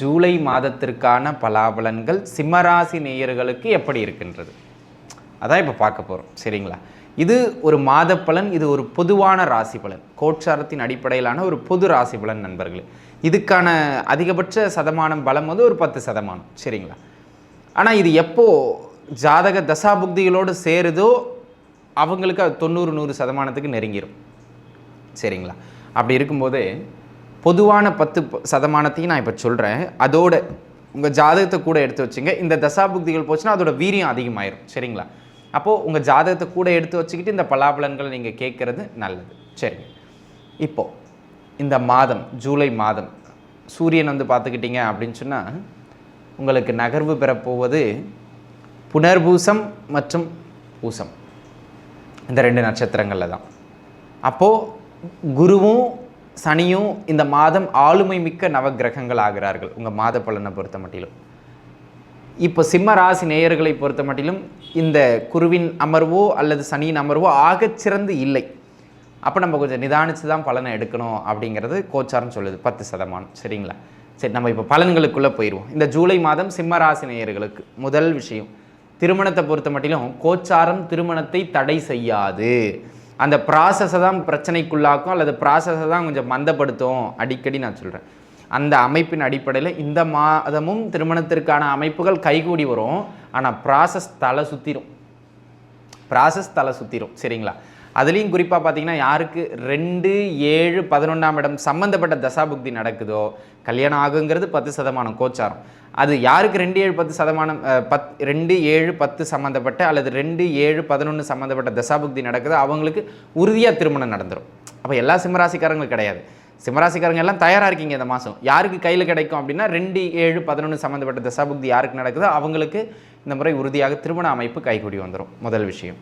ஜூலை மாதத்திற்கான பலாபலன்கள் சிம்மராசி நேயர்களுக்கு எப்படி இருக்கின்றது? அதான் இப்போ பார்க்க போகிறோம் சரிங்களா? இது ஒரு மாத பலன் இது ஒரு பொதுவான ராசி பலன். கோட்சாரத்தின் அடிப்படையிலான ஒரு பொது ராசி பலன் நண்பர்களே. இதுக்கான அதிகபட்ச சதமானம் பலம் வந்து ஒரு பத்து சதமானம். சரிங்களா? ஆனால் இது எப்போ ஜாதக தசாபுக்திகளோடு சேருதோ அவங்களுக்கு அது தொண்ணூறு நூறு சதமானத்துக்கு நெருங்கிரும். சரிங்களா? அப்படி இருக்கும்போது பொதுவான பத்து சதமானத்தையும் நான் இப்போ சொல்கிறேன் அதோட உங்கள் ஜாதகத்தை கூட எடுத்து வச்சுங்க. இந்த தசாபுக்திகள் போச்சுன்னா அதோட வீரியம் அதிகமாயிரும். சரிங்களா? அப்போது உங்கள் ஜாதகத்தை கூட எடுத்து வச்சுக்கிட்டு இந்த பலாபலன்களை நீங்கள் கேட்குறது நல்லது. சரிங்க. இப்போது இந்த மாதம் ஜூலை மாதம் சூரியன் வந்து பார்த்துக்கிட்டீங்க அப்படின்னு சொன்னால் உங்களுக்கு நகர்வு பெறப்போவது புனர்பூசம் மற்றும் பூசம். இந்த ரெண்டு நட்சத்திரங்களில் தான். அப்போது குருவும் சனியும் இந்த மாதம் ஆளுமை மிக்க நவக்கிரகங்கள் ஆகிறார்கள் உங்கள் மாத பலனை பொறுத்த மட்டிலும் இப்போ சிம்ம ராசி நேயர்களை பொறுத்த மட்டிலும் இந்த குருவின் அமர்வோ அல்லது சனியின் அமர்வோ ஆகச்சிறந்து இல்லை. அப்போ நம்ம கொஞ்சம் நிதானித்து தான் பலனை எடுக்கணும் அப்படிங்கிறது கோச்சாரம் சொல்லுது பத்து சதமானம். சரிங்களா? சரி நம்ம இப்போ பலன்களுக்குள்ளே போயிடுவோம் இந்த ஜூலை மாதம் சிம்ம ராசி நேயர்களுக்கு முதல் விஷயம் திருமணத்தை பொறுத்த மட்டிலும் கோச்சாரம் திருமணத்தை தடை செய்யாது. அந்த ப்ராசஸை தான் பிரச்சனைக்குள்ளாக்கும் அல்லது ப்ராசஸை தான் கொஞ்சம் மந்தப்படுத்தும் அடிக்கடி நான் சொல்கிறேன் அந்த அமைப்பின் அடிப்படையில் இந்த மாதமும் திருமணத்திற்கான அமைப்புகள் கைகூடி வரும். ஆனால் ப்ராசஸ் தலை சுற்றிடும் ப்ராசஸ் தலை சுற்றிடும் சரிங்களா? அதுலேயும் குறிப்பாக பார்த்தீங்கன்னா யாருக்கு ரெண்டு ஏழு பதினொன்றாம் இடம் சம்மந்தப்பட்ட தசாபுக்தி நடக்குதோ கல்யாணம் ஆகுங்கிறது பத்து சதமானம் கோச்சாரம். அது யாருக்கு ரெண்டு ஏழு பத்து சதமானம் பத் ரெண்டு ஏழு பத்து சம்மந்தப்பட்ட அல்லது ரெண்டு ஏழு பதினொன்று சம்மந்தப்பட்ட தசாபுக்தி நடக்குதோ அவங்களுக்கு உறுதியாக திருமணம் நடந்துடும் அப்போ எல்லா சிம்மராசிக்காரங்களும் கிடையாது. சிம்மராசிக்காரங்க எல்லாம் தயாராக இருக்கீங்க இந்த மாதம் யாருக்கு கையில் கிடைக்கும் அப்படின்னா ரெண்டு ஏழு பதினொன்று சம்மந்தப்பட்ட தசாபுக்தி யாருக்கு நடக்குதோ அவங்களுக்கு இந்த முறை உறுதியாக திருமண அமைப்பு கைகூடி வந்துடும் முதல் விஷயம்.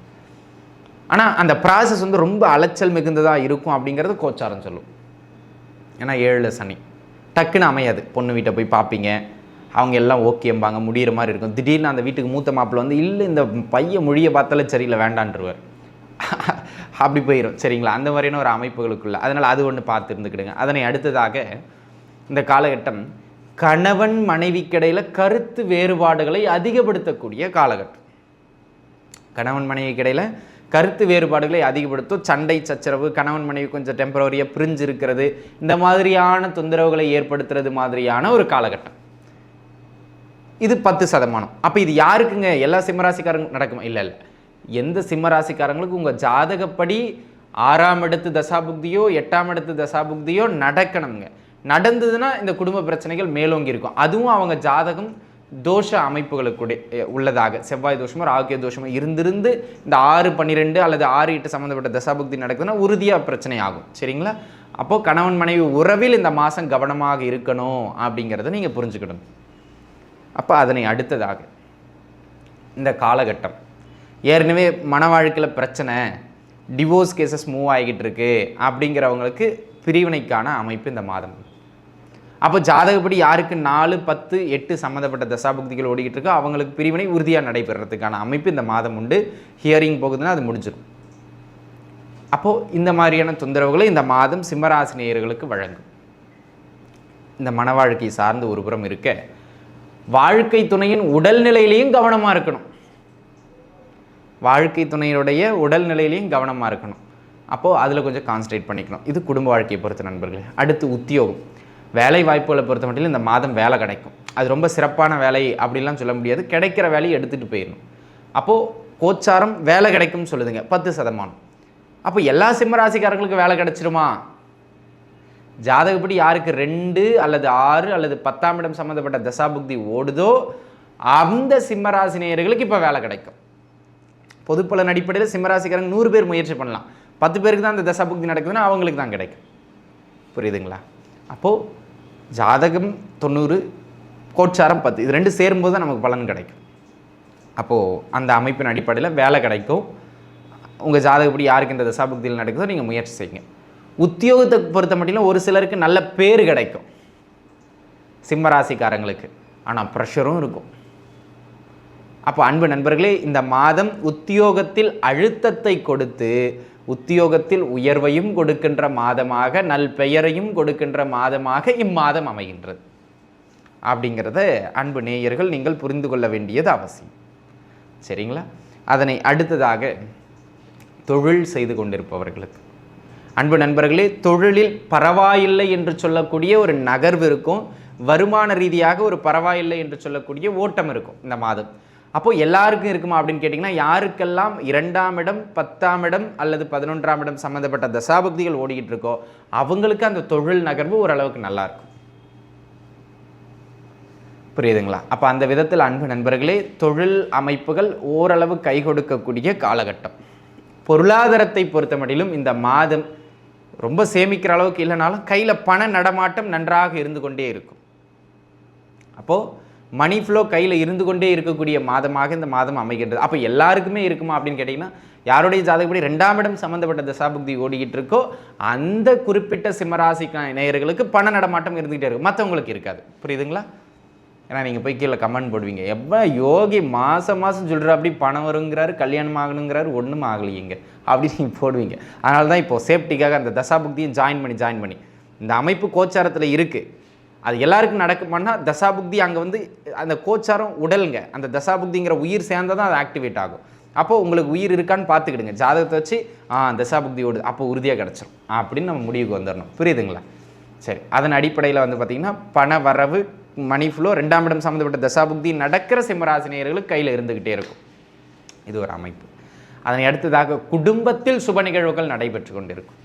ஆனால் அந்த ப்ராசஸ் வந்து ரொம்ப அலைச்சல் மிகுந்ததாக இருக்கும் அப்படிங்கிறது கோச்சாரம் சொல்லும். ஏன்னா ஏழில் சனி. டக்குன்னு அமையாது. பொண்ணு வீட்டை போய் பார்ப்பீங்க அவங்க எல்லாம் ஓகேம்பாங்க முடியிற மாதிரி இருக்கும். திடீர்னு அந்த வீட்டுக்கு மூத்த மாப்பிள்ளை வந்து இல்லை இந்த பையன் மொழியை பார்த்தாலே சரியில்லை வேண்டான்ருவார் அப்படி போயிடும் சரிங்களா? அந்த மாதிரியான ஒரு அமைப்புகளுக்குள்ள. அதனால் அது ஒன்று பார்த்து இருந்துக்கிடுங்க. அதனை அடுத்ததாக இந்த காலகட்டம் கணவன் மனைவிக்கிடையில் கருத்து வேறுபாடுகளை அதிகப்படுத்தக்கூடிய காலகட்டம். கணவன் மனைவிக்கிடையில் கருத்து வேறுபாடுகளை அதிகப்படுத்தும். சண்டை சச்சரவு கணவன் மனைவி கொஞ்சம் டெம்பரவரியாக பிரிஞ்சு இருக்கிறது இந்த மாதிரியான தொந்தரவுகளை ஏற்படுத்துறது மாதிரியான ஒரு காலகட்டம். இது பத்து சதமானம். அப்போ இது யாருக்குங்க? எல்லா சிம்மராசிக்காரங்க நடக்குமா? இல்லை இல்லை. எந்த சிம்மராசிக்காரங்களுக்கு உங்கள் ஜாதகப்படி ஆறாம் இடத்து தசாபுக்தியோ எட்டாம் இடத்து தசாபுக்தியோ நடக்கணுங்க. நடந்ததுன்னா இந்த குடும்ப பிரச்சனைகள் மேலோங்கி இருக்கும். அதுவும் அவங்க ஜாதகம் தோஷ அமைப்புகளுக்குடைய உள்ளதாக. செவ்வாய் தோஷமோ ராகிய தோஷமோ இருந்திருந்து இந்த ஆறு பன்னிரெண்டு அல்லது ஆறு எட்டு சம்மந்தப்பட்ட தசாபுக்தி நடக்குதுன்னா உறுதியாக பிரச்சனை ஆகும் சரிங்களா? அப்போது கணவன் மனைவி உறவில் இந்த மாதம் கவனமாக இருக்கணும் அப்படிங்கிறத நீங்கள் புரிஞ்சுக்கணும். அப்போ அதனை அடுத்ததாக இந்த காலகட்டம். ஏற்கனவே மன வாழ்க்கையில் பிரச்சனை டிவோர்ஸ் கேசஸ் மூவ் ஆகிக்கிட்டு இருக்கு அப்படிங்கிறவங்களுக்கு பிரிவினைக்கான அமைப்பு இந்த மாதம். அப்போ ஜாதகப்படி யாருக்கு நாலு பத்து எட்டு சம்மந்தப்பட்ட தசாபக்திகள் ஓடிக்கிட்டு இருக்கோ அவங்களுக்கு பிரிவினை உறுதியாக நடைபெறதுக்கான அமைப்பு இந்த மாதம் உண்டு. ஹியரிங் போகுதுன்னா அது முடிஞ்சிடும் அப்போது இந்த மாதிரியான தொந்தரவுகளை இந்த மாதம் சிம்மராசினியர்களுக்கு வழங்கும். இந்த மன வாழ்க்கை சார்ந்து ஒரு புறம் இருக்க வாழ்க்கை துணையின் உடல்நிலையிலையும் கவனமாக இருக்கணும். வாழ்க்கை துணையுடைய உடல்நிலையிலையும் கவனமாக இருக்கணும். அப்போது அதில் கொஞ்சம் கான்சன்ட்ரேட் பண்ணிக்கணும். இது குடும்ப வாழ்க்கையை பொறுத்த நண்பர்களே அடுத்து உத்தியோகம். வேலை வாய்ப்புகளை பொறுத்த மட்டும் இந்த மாதம் வேலை கிடைக்கும். அது ரொம்ப சிறப்பான வேலை அப்படிலாம் சொல்ல முடியாது. கிடைக்கிற வேலையை எடுத்துகிட்டு போயிடணும். அப்போது கோச்சாரம் வேலை கிடைக்கும்னு சொல்லுதுங்க. பத்து சதமானம். அப்போ எல்லா சிம்மராசிக்காரங்களுக்கு வேலை கிடைச்சிருமா? ஜாதகப்படி யாருக்கு ரெண்டு அல்லது ஆறு அல்லது பத்தாம் இடம் சம்மந்தப்பட்ட தசாபுக்தி ஓடுதோ அந்த சிம்மராசினியர்களுக்கு இப்போ வேலை கிடைக்கும். பொதுப்பலன் அடிப்படையில் சிம்மராசிக்காரங்க நூறு பேர் முயற்சி பண்ணலாம். பத்து பேருக்கு தான் அந்த தசாபுக்தி நடக்குதுன்னா அவங்களுக்கு தான் கிடைக்கும். புரியுதுங்களா? அப்போது ஜாதகம் தொண்ணூறு கோட்சாரம் பத்து இது ரெண்டு சேரும்போது தான் நமக்கு பலன் கிடைக்கும். அப்போது அந்த அமைப்பின் அடிப்படையில் வேலை கிடைக்கும். உங்கள் ஜாதகப்படி யாருக்கு இந்த தசாபக்தியில் நடக்குதோ நீங்கள் முயற்சி செய்யுங்க. உத்தியோகத்தை பொறுத்த மட்டும் ஒரு சிலருக்கு நல்ல பேர் கிடைக்கும். சிம்மராசிக்காரங்களுக்கு ஆனால் ப்ரெஷரும் இருக்கும். அப்போ அன்பு நண்பர்களே இந்த மாதம் உத்தியோகத்தில் அழுத்தத்தை கொடுத்து உத்தியோகத்தில் உயர்வையும் கொடுக்கின்ற மாதமாக நல் பெயரையும் கொடுக்கின்ற மாதமாக இம்மாதம் அமைகின்றது. அப்படிங்கிறத அன்பு நேயர்கள் நீங்கள் புரிந்து கொள்ள வேண்டியது அவசியம். சரிங்களா? அதனை அடுத்ததாக தொழில் செய்து கொண்டிருப்பவர்களுக்கு. அன்பு நண்பர்களே தொழிலில் பரவாயில்லை என்று சொல்லக்கூடிய ஒரு நகர்வு இருக்கும். வருமான ரீதியாக ஒரு பரவாயில்லை என்று சொல்லக்கூடிய ஓட்டம் இருக்கும் இந்த மாதம். அப்போ எல்லாருக்கும் இருக்குமா அப்படின்னு கேட்டிங்கன்னா யாருக்கெல்லாம் இரண்டாம் இடம் பத்தாம் இடம் அல்லது பதினொன்றாம் இடம் சம்மந்தப்பட்ட தசாபக்திகள் ஓடிக்கிட்டு இருக்கோ அவங்களுக்கு அந்த தொழில் நகர்வு ஓரளவுக்கு நல்லா இருக்கும். புரியுதுங்களா? அப்போ அந்த விதத்தில் அன்பு நண்பர்களே தொழில் அமைப்புகள் ஓரளவு கை கொடுக்கக்கூடிய காலகட்டம். பொருளாதாரத்தை பொறுத்த மட்டிலும் இந்த மாதம் ரொம்ப சேமிக்கிற அளவுக்கு இல்லைனாலும் கையில் பண நடமாட்டம் நன்றாக இருந்து கொண்டே இருக்கும். அப்போது மணி ஃப்ளோ கையில் இருந்து கொண்டே இருக்கக்கூடிய மாதமாக இந்த மாதம் அமைகின்றது. அப்போ எல்லாருக்குமே இருக்குமா அப்படின்னு கேட்டிங்கன்னா யாருடைய ஜாதகப்படி ரெண்டாம் இடம் சம்மந்தப்பட்ட தசாபுக்தி ஓடிக்கிட்டு இருக்கோ அந்த குறிப்பிட்ட சிம்மராசி நேயர்களுக்கு பண நடமாட்டம் இருந்துகிட்டே இருக்கும். மற்றவங்களுக்கு இருக்காது. புரியுதுங்களா? ஏன்னா நீங்கள் போய் கீழே கமெண்ட் போடுவீங்க. எப்போ யோகி மாதம் மாதம் சொல்கிற அப்படி பணம் வருங்கிறாரு கல்யாணம் ஆகணுங்கிறாரு ஒன்றும் ஆகலையேங்க. அப்படி நீங்கள் போடுவீங்க. அதனால தான் இப்போது சேஃப்டிக்காக அந்த தசாபுக்தியும் ஜாயின் பண்ணி ஜாயின் பண்ணி. இந்த அமைப்பு கோச்சாரத்தில் இருக்குது அது எல்லாருக்கும் நடக்குமானா தசாபுக்தி அங்கே வந்து அந்த கோச்சாரம் உடலுங்க. அந்த தசாபுக்திங்கிற உயிர் சேர்ந்தால் தான் அது ஆக்டிவேட் ஆகும். அப்போது உங்களுக்கு உயிர் இருக்கான்னு பார்த்துக்கிடுங்க. ஜாதகத்தை வச்சு ஆ தசாபுக்தி ஓடுது. அப்போ உறுதியாக கிடச்சிரும். அப்படின்னு நம்ம முடிவுக்கு வந்துடணும். புரியுதுங்களா? சரி. அதன் அடிப்படையில் வந்து பார்த்திங்கன்னா பண வரவு மணி ஃப்ளோ ரெண்டாம் இடம் சம்மந்தப்பட்ட தசாபுக்தி நடக்கிற சிம்மராசினியர்களுக்கு கையில் இருந்துக்கிட்டே இருக்கும். இது ஒரு அமைப்பு. அதனை அடுத்ததாக குடும்பத்தில் சுப நிகழ்வுகள் நடைபெற்று கொண்டிருக்கும்.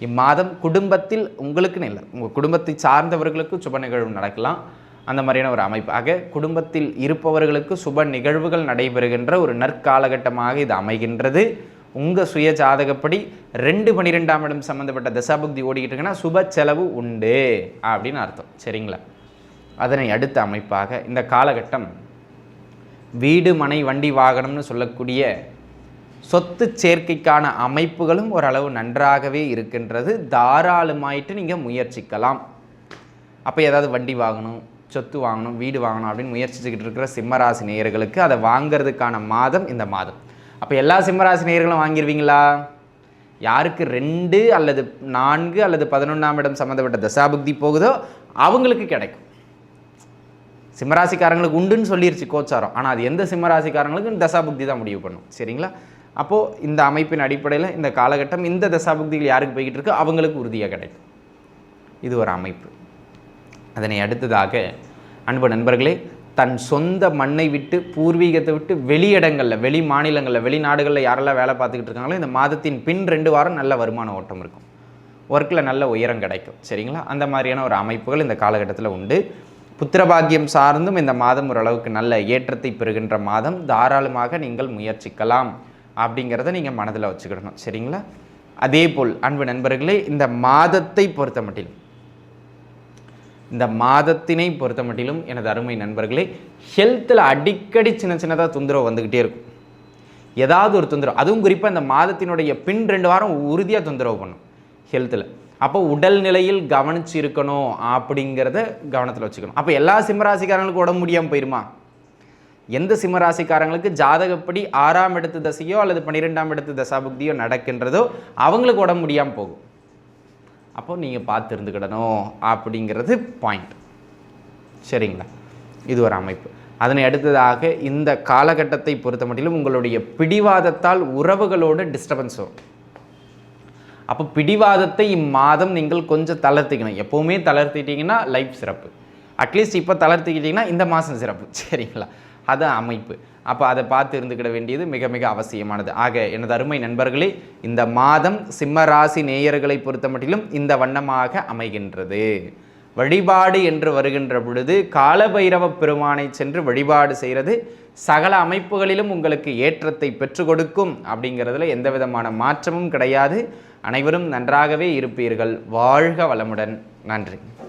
இம்மாதம் குடும்பத்தில் உங்களுக்குன்னு இல்லை. உங்கள் குடும்பத்தை சார்ந்தவர்களுக்கு சுப நிகழ்வு நடக்கலாம். அந்த மாதிரியான ஒரு அமைப்பு ஆக குடும்பத்தில் இருப்பவர்களுக்கு சுப நிகழ்வுகள் நடைபெறுகின்ற ஒரு நற்காலகட்டமாக இது அமைகின்றது. உங்கள் சுய ஜாதகப்படி ரெண்டு பன்னிரெண்டாம் இடம் சம்மந்தப்பட்ட தசாபுக்தி ஓடிக்கிட்டு இருக்குன்னா சுப செலவு உண்டு அப்படின்னு அர்த்தம். சரிங்களா? அதனை அடுத்த அமைப்பாக இந்த காலகட்டம் வீடு மனை வண்டி வாகனம்னு சொல்லக்கூடிய சொத்து சேர்க்கைக்கான அமைப்புகளும் ஓரளவு நன்றாகவே இருக்கின்றது. தாராளமாயிட்டு நீங்கள் முயற்சிக்கலாம். அப்போ ஏதாவது வண்டி வாங்கணும் சொத்து வாங்கணும் வீடு வாங்கணும் அப்படின்னு முயற்சிச்சுக்கிட்டு இருக்கிற சிம்மராசி நேயர்களுக்கு அதை வாங்கிறதுக்கான மாதம் இந்த மாதம். அப்போ எல்லா சிம்மராசி நேயர்களும் வாங்கிடுவீங்களா யாருக்கு ரெண்டு அல்லது நான்கு அல்லது பதினொன்றாம் இடம் சம்மந்தப்பட்ட தசாபுக்தி போகுதோ அவங்களுக்கு கிடைக்கும். சிம்மராசிக்காரங்களுக்கு உண்டுன்னு சொல்லிருச்சு கோச்சாரம். ஆனால் அது எந்த சிம்மராசிக்காரங்களுக்கும் தசாபுக்தி தான் முடிவு பண்ணும். சரிங்களா? அப்போது இந்த அமைப்பின் அடிப்படையில் இந்த காலகட்டம் இந்த தசாபக்திகள் யாருக்கு போய்கிட்டு இருக்கோ? அவங்களுக்கு உறுதியாக கிடைக்கும். இது ஒரு அமைப்பு. அதனை அடுத்ததாக அன்பு நண்பர்களே தன் சொந்த மண்ணை விட்டு பூர்வீகத்தை விட்டு வெளியிடங்களில் வெளி மாநிலங்களில் வெளிநாடுகளில் யாரெல்லாம் வேலை பார்த்துக்கிட்டு இருக்காங்களோ இந்த மாதத்தின் பின் ரெண்டு வாரம் நல்ல வருமான ஓட்டம் இருக்கும். ஒர்க்கில் நல்ல உயரம் கிடைக்கும். சரிங்களா? அந்த மாதிரியான ஒரு அமைப்புகள் இந்த காலகட்டத்தில் உண்டு. புத்திரபாகியம் சார்ந்தும் இந்த மாதம் ஓரளவுக்கு நல்ல ஏற்றத்தை பெறுகின்ற மாதம். தாராளமாக நீங்கள் முயற்சிக்கலாம். அப்படிங்கிறத நீங்கள் மனதில் வச்சுக்கிடணும். சரிங்களா? அதே போல் அன்பு நண்பர்களே இந்த மாதத்தை பொறுத்த மட்டிலும் இந்த மாதத்தினை பொறுத்த மட்டிலும் எனது அருமை நண்பர்களே ஹெல்த்தில் அடிக்கடி சின்ன சின்னதாக தொந்தரவு வந்துக்கிட்டே இருக்கும். ஏதாவது ஒரு தொந்தரவு அதுவும் குறிப்பாக இந்த மாதத்தினுடைய பின் ரெண்டு வாரம் உறுதியாக தொந்தரவு பண்ணும் ஹெல்த்தில் அப்போ உடல்நிலையில் கவனிச்சு இருக்கணும் அப்படிங்கிறத கவனத்தில் வச்சுக்கணும். அப்போ எல்லா சிம்மராசிக்காரங்களுக்கும் உடம்பு முடியாமல் போயிருமா? எந்த சிம்மராசிக்காரங்களுக்கு ஜாதகப்படி ஆறாம் இடத்து தசையோ அல்லது பன்னிரெண்டாம் இடத்து தசாபுக்தியோ நடக்கின்றதோ அவங்களுக்கு உடம்பு முடியாமல் போகும். அப்போ நீங்கள் பார்த்து இருந்துக்கிடணும் அப்படிங்கிறது பாயிண்ட் சரிங்களா? இது ஒரு அமைப்பு. அதனை அடுத்ததாக இந்த காலகட்டத்தை பொறுத்த மட்டிலும் உங்களுடைய பிடிவாதத்தால் உறவுகளோட டிஸ்டர்பன்ஸ் வரும். அப்போ பிடிவாதத்தை இம்மாதம் நீங்கள் கொஞ்சம் தளர்த்திக்கணும். எப்போவுமே தளர்த்திட்டிங்கன்னா லைஃப் சிறப்பு. அட்லீஸ்ட் இப்போ தளர்த்திக்கிட்டிங்கன்னா இந்த மாதம் சிறப்பு. சரிங்களா? அது அமைப்பு. அப்போ அதை பார்த்து இருந்துக்கிட வேண்டியது மிக மிக அவசியமானது. ஆக எனது அருமை நண்பர்களே இந்த மாதம் சிம்ம ராசி நேயர்களை பொறுத்த மட்டிலும் இந்த வண்ணமாக அமைகின்றது. வழிபாடு என்று வருகின்ற பொழுது காலபைரவ பெருமானை சென்று வழிபாடு செய்கிறது. சகல அமைப்புகளிலும் உங்களுக்கு ஏற்றத்தை பெற்று கொடுக்கும் அப்படிங்கிறதுல எந்த விதமான மாற்றமும் கிடையாது. அனைவரும் நன்றாகவே இருப்பீர்கள். வாழ்க வளமுடன். நன்றி.